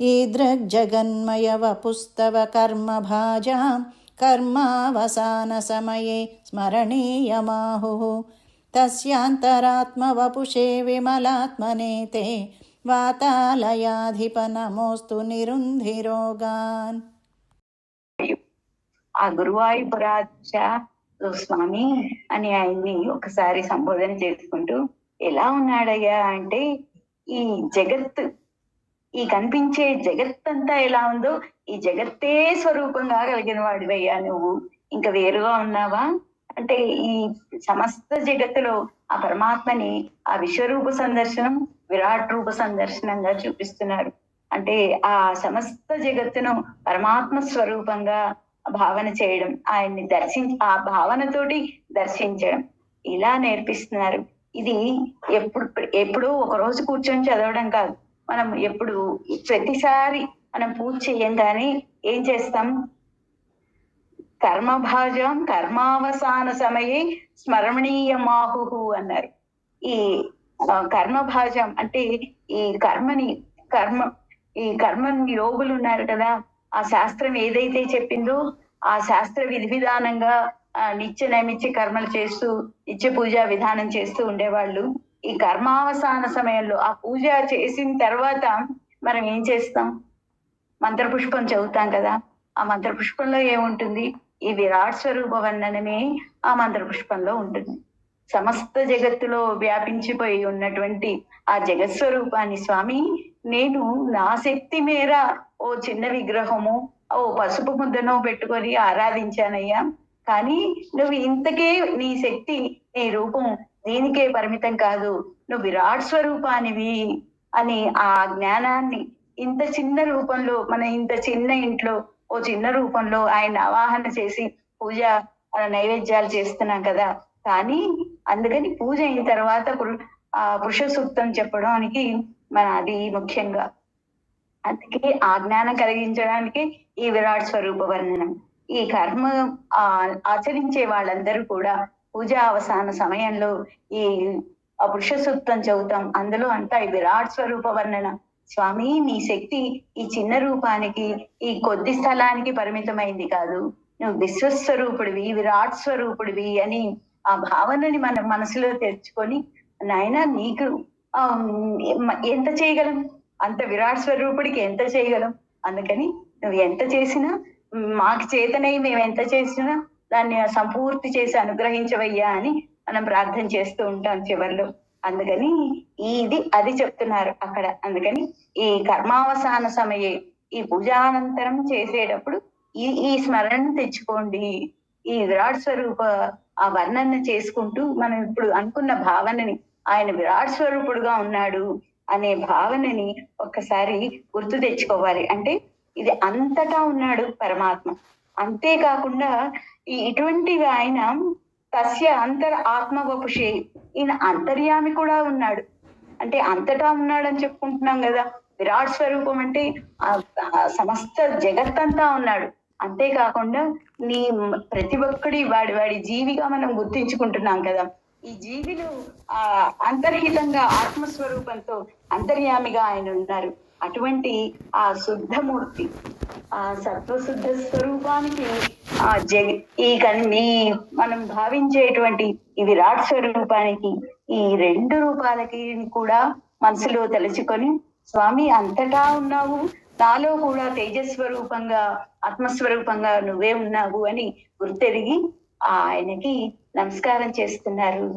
ईदृग्जगन्मय वपुस्तव कर्मभाजां कर्मावसानसमये स्मरणीयमाहुः तस्यान्तरात्मवपुषे विमलात्मने ते वातालयाधिप नमोऽस्तु निरुन्धिरोगान् ఆ గురువాయూపురాజ స్వామి అని ఆయన్ని ఒకసారి సంబోధన చేసుకుంటూ ఎలా ఉన్నాడయ్యా అంటే ఈ జగత్ ఈ కనిపించే జగత్తంతా ఎలా ఉందో ఈ జగత్తే స్వరూపంగా కలిగిన వాడివయ్యా నువ్వు. ఇంకా వేరుగా ఉన్నావా? అంటే ఈ సమస్త జగత్తులో ఆ పరమాత్మని ఆ విశ్వరూప సందర్శనం విరాట్ రూప సందర్శనంగా చూపిస్తున్నారు. అంటే ఆ సమస్త జగత్తును పరమాత్మ స్వరూపంగా భావన చేయడం ఆయన్ని దర్శించి ఆ భావనతోటి దర్శించడం. ఇలా నేర్పిస్తున్నారు. ఇది ఎప్పుడు ఎప్పుడో ఒక రోజు కూర్చొని చదవడం కాదు. మనం ఎప్పుడు ప్రతిసారి మనం పూజ చేయంగానే కానీ ఏం చేస్తాం? కర్మభాజం కర్మావసాన సమయే స్మరణీయమాహు అన్నారు. ఈ కర్మభాజం అంటే ఈ కర్మని కర్మ ఈ కర్మని యోగులు ఉన్నారు కదా ఆ శాస్త్రం ఏదైతే చెప్పిందో ఆ శాస్త్ర విధి విధానంగా ఆ, నిత్య నైమిత్య కర్మలు చేస్తూ నిత్య పూజ విధానం చేస్తూ ఉండేవాళ్ళు. ఈ కర్మావసాన సమయంలో ఆ పూజ చేసిన తర్వాత మనం ఏం చేస్తాం? మంత్రపుష్పం చదువుతాం కదా ఆ మంత్రపుష్పంలో ఏముంటుంది? ఈ విరాట్ స్వరూప వర్ణనమే ఆ మంత్రపుష్పంలో ఉంటుంది. సమస్త జగత్తులో వ్యాపించిపోయి ఉన్నటువంటి ఆ జగత్ స్వరూపాన్ని స్వామి నేను నా శక్తి మేర ఓ చిన్న విగ్రహము ఓ పసుపు ముద్దనో పెట్టుకొని ఆరాధించానయ్యా. కానీ నువ్వు ఇంతకే నీ శక్తి నీ రూపం దీనికే పరిమితం కాదు? నువ్వు విరాట్ స్వరూపానివి అని ఆ జ్ఞానాన్ని ఇంత చిన్న రూపంలో మన ఇంత చిన్న ఇంట్లో ఓ చిన్న రూపంలో ఆయన ఆవాహన చేసి పూజ ఆ, నైవేద్యాలు చేస్తున్నాం కదా. కానీ అందుకని పూజ అయిన తర్వాత ఆ పురుష సూక్తం చెప్పడానికి మన అది ముఖ్యంగా. అందుకే ఆ జ్ఞానం కలిగించడానికి ఈ విరాట్ స్వరూప వర్ణనం. ఈ కర్మ ఆ ఆచరించే వాళ్ళందరూ కూడా పూజ అవసాన సమయంలో ఈ ఆ పురుష సూక్తం చదువుతాం అందులో అంతా ఈ విరాట్ స్వరూప వర్ణన స్వామి నీ శక్తి ఈ చిన్న రూపానికి ఈ కొద్ది స్థలానికి పరిమితమైంది కాదు. నువ్వు విశ్వస్వరూపుడివి విరాట్ స్వరూపుడివి అని ఆ భావనని మన మనసులో తెచ్చుకొని నాయన నీకు ఆ, ఎంత చేయగలం? అంత విరాట్ స్వరూపుడికి ఎంత చేయగలం? అందుకని నువ్వు ఎంత చేసినా మాకు చేతనై మేము ఎంత చేసినా దాన్ని సంపూర్తి చేసి అనుగ్రహించవయ్యా అని మనం ప్రార్థన చేస్తూ ఉంటాం చివరిలో. అందుకని ఇది అది చెప్తున్నారు అక్కడ. అందుకని ఈ కర్మావసాన సమయే ఈ పూజానంతరం చేసేటప్పుడు ఈ ఈ స్మరణ తెచ్చుకోండి. ఈ విరాట్ స్వరూప ఆ వర్ణన చేసుకుంటూ మనం ఇప్పుడు అనుకున్న భావనని ఆయన విరాట్ స్వరూపుడుగా ఉన్నాడు అనే భావనని ఒక్కసారి గుర్తు తెచ్చుకోవాలి. అంటే ఇది అంతటా ఉన్నాడు పరమాత్మ. అంతేకాకుండా ఈ ఇటువంటివి ఆయన తస్య అంతర ఆత్మవపుషే ఈయన అంతర్యామి కూడా ఉన్నాడు. అంటే అంతటా ఉన్నాడని చెప్పుకుంటున్నాం కదా. విరాట్ స్వరూపం అంటే ఆ ఆ సమస్త జగత్తంతా ఉన్నాడు. అంతేకాకుండా నీ ప్రతి ఒక్కడి వాడి వాడి జీవిగా మనం గుర్తించుకుంటున్నాం కదా. ఈ జీవిలో ఆ అంతర్హితంగా ఆత్మస్వరూపంతో అంతర్యామిగా ఆయన ఉన్నారు. అటువంటి ఆ శుద్ధమూర్తి. ఆ సత్వశుద్ధ స్వరూపానికి ఆ జగ ఈ కన్ని మనం భావించేటువంటి ఈ విరాట్ స్వరూపానికి ఈ రెండు రూపాలకి కూడా మనసులో తలుచుకొని స్వామి అంతటా ఉన్నావు. నాలో కూడా తేజస్వరూపంగా ఆత్మస్వరూపంగా నువ్వే ఉన్నావు అని గుర్తెరిగి ఆయనకి నమస్కారం చేస్తున్నారు.